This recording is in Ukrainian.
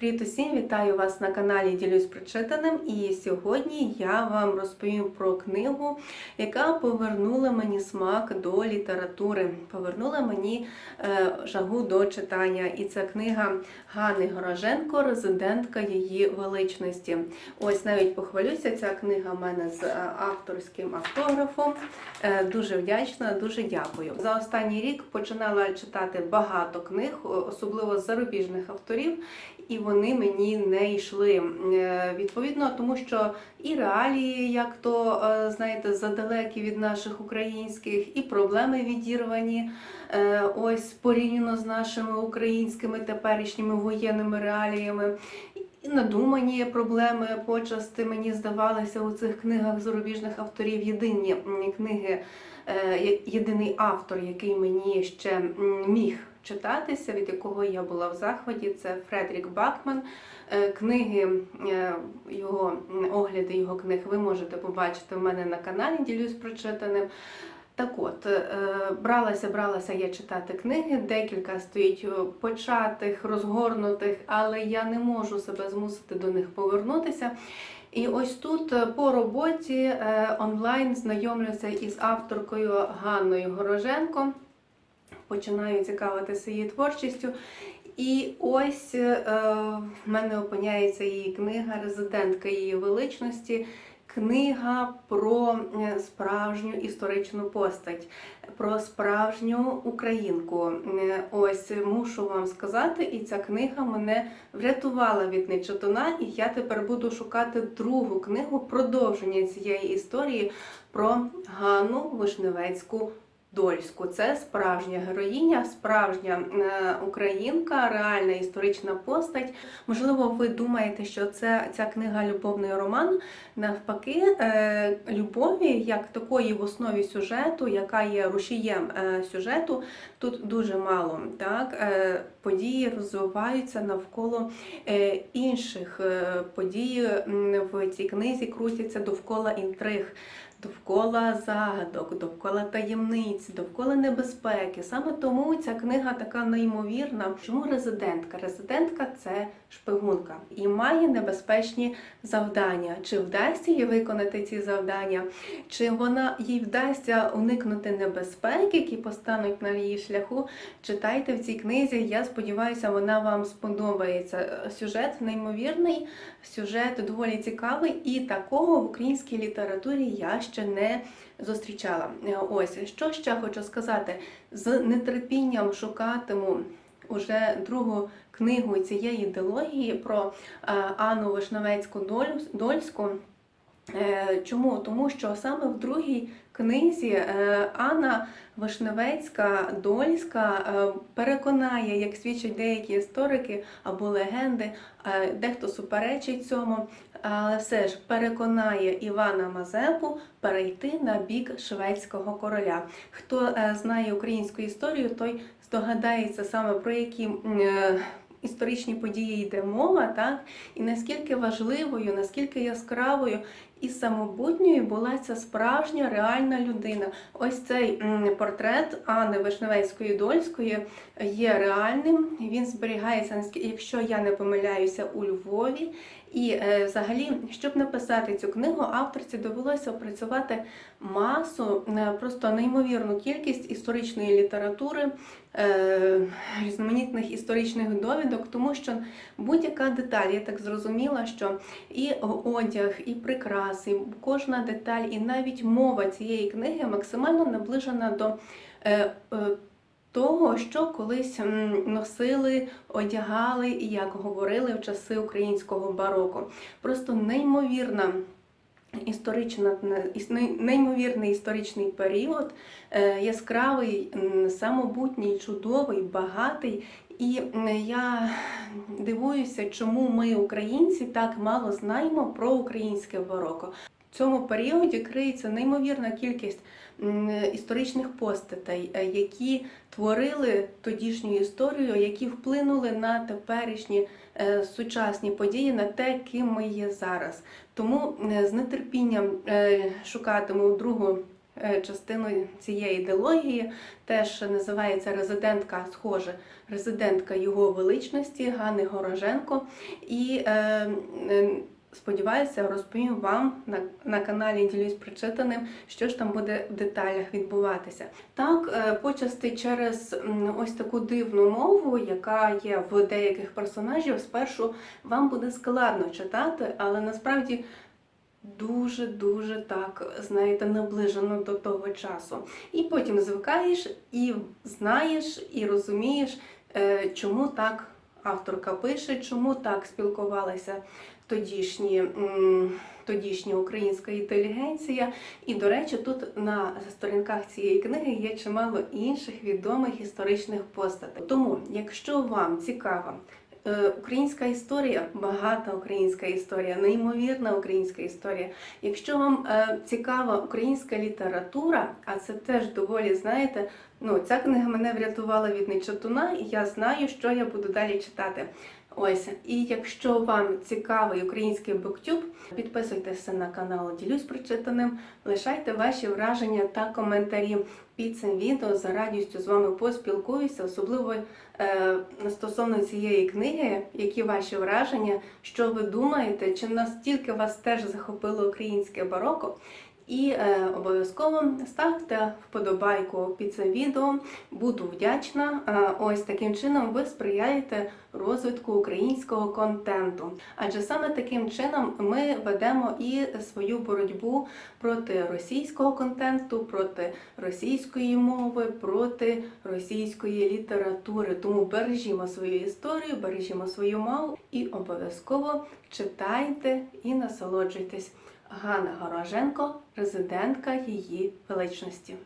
Привіт усім! Вітаю вас на каналі Ділюсь прочитаним. І сьогодні я вам розповім про книгу, яка повернула мені смак до літератури, повернула мені е, жагу до читання. І це книга Гани Гороженко, резидентка її величності. Ось навіть похвалюся, ця книга в мене з е, авторським автографом. Е, Дуже вдячна, дуже дякую. За останній рік починала читати багато книг, особливо зарубіжних авторів, і вони мені не йшли. Е, Відповідно, тому що і реалії, як то е, знаєте, задалекі від наших українських, і проблеми відірвані. е, Ось порівняно з нашими українськими теперішніми воєнними реаліями. І надумані проблеми почасти мені здавалися у цих книгах зарубіжних авторів. Єдині книги, єдиний автор, який мені ще міг читатися, від якого я була в захваті, це Фредрік Бакман. Е, Книги е, його огляди його книг ви можете побачити в мене на каналі. Ділюсь прочитаним. Так от, е, бралася, бралася я читати книги, декілька стоїть початих, розгорнутих, але я не можу себе змусити до них повернутися. І ось тут по роботі онлайн знайомлюся із авторкою Ганною Гороженко. Починаю цікавитися її творчістю. І ось е, в мене опиняється її книга Резидентка її величності. Книга про е, справжню історичну постать, про справжню українку. Е, Ось мушу вам сказати, і ця книга мене врятувала від нечитана, і я тепер буду шукати другу книгу продовження цієї історії про Ганну Вишневецьку Дольську. Це справжня героїня, справжня е, українка, реальна історична постать. Можливо, ви думаєте, що це ця книга любовний роман. Навпаки, е, любові як такої в основі сюжету, яка є рушієм е, сюжету, тут дуже мало. Так? Події розвиваються навколо е, інших е, подій в цій книзі крутяться довкола інтриг. Довкола загадок, довкола таємниць, довкола небезпеки. Саме тому ця книга така неймовірна. Чому резидентка? Резидентка це шпигунка і має небезпечні завдання. Чи вдасться їй виконати ці завдання, чи вона їй вдасться уникнути небезпек, які постануть на її шляху? Читайте в цій книзі. Я сподіваюся, вона вам сподобається. Сюжет неймовірний, сюжет доволі цікавий, і такого в українській літературі я ще не зустрічала. Ось що ще хочу сказати: з нетерпінням шукатиму уже другу книгу цієї ідеології про е, Анну Вишневецьку Дольську. Е, Чому? Тому що саме в другій книзі е, Анна Вишневецька Дольська е, переконає, як свідчать деякі історики або легенди, е, дехто суперечить цьому, але все ж переконає Івана Мазепу перейти на бік шведського короля. Хто знає українську історію, той здогадається саме про які історичні події йде мова, так і наскільки важливою, наскільки яскравою і самобутньою була ця справжня реальна людина. Ось цей портрет Анни Вишневецької Дольської є реальним. Він зберігається, якщо я не помиляюся, у Львові. І е, взагалі, щоб написати цю книгу, авторці довелося опрацювати масу, е, просто неймовірну кількість історичної літератури, е, різноманітних історичних довідок, тому що будь-яка деталь, я так зрозуміла, що і одяг, і прикраси, кожна деталь, і навіть мова цієї книги максимально наближена до. Того, що колись носили, одягали і як говорили в часи українського бароко. Просто неймовірна історична, іс- неймовірний історичний період, е, яскравий, самобутній, чудовий, багатий. І я дивуюся, чому ми, українці, так мало знаємо про українське бароко. В цьому періоді криється неймовірна кількість історичних постатей, е, які творили тодішню історію, які вплинули на теперішні е, сучасні події, на те, ким ми є зараз. Тому е, з нетерпінням шукатиму другу частиною цієї ідеології. Теж називається резидентка, схоже, резидентка його величності Ганни Гороженко. І е, сподіваюся, розповім вам на, на каналі Ділюсь прочитаним, що ж там буде в деталях відбуватися. Так, е, почасти через ось таку дивну мову, яка є в деяких персонажів, спершу вам буде складно читати, але насправді. Дуже-дуже так, знаєте, наближено до того часу. І потім звикаєш і знаєш, і розумієш, е, чому так авторка пише, чому так спілкувалися тодішні, тодішня українська інтелігенція. І, до речі, тут на сторінках цієї книги є чимало інших відомих історичних постатей. Тому, якщо вам цікава українська історія, багата українська історія, неймовірна українська історія. Якщо вам е, цікава українська література, а це теж доволі знаєте, ну ця книга мене врятувала від нечатуна, і я знаю, що я буду далі читати. Ось, і якщо вам цікавий український буктюб, підписуйтеся на канал Ділюсь прочитаним, лишайте ваші враження та коментарі під цим відео. За радістю з вами поспілкуюся, особливо е, стосовно цієї книги, які ваші враження, що ви думаєте, чи настільки вас теж захопило українське бароко. І е, обов'язково ставте вподобайку під це відео. Буду вдячна. Е, ось таким чином ви сприяєте розвитку українського контенту. Адже саме таким чином ми ведемо і свою боротьбу проти російського контенту, проти російської мови, проти російської літератури. Тому бережімо свою історію, бережімо свою мову і обов'язково читайте і насолоджуйтесь. Ганна Гороженко, резидентка її величності.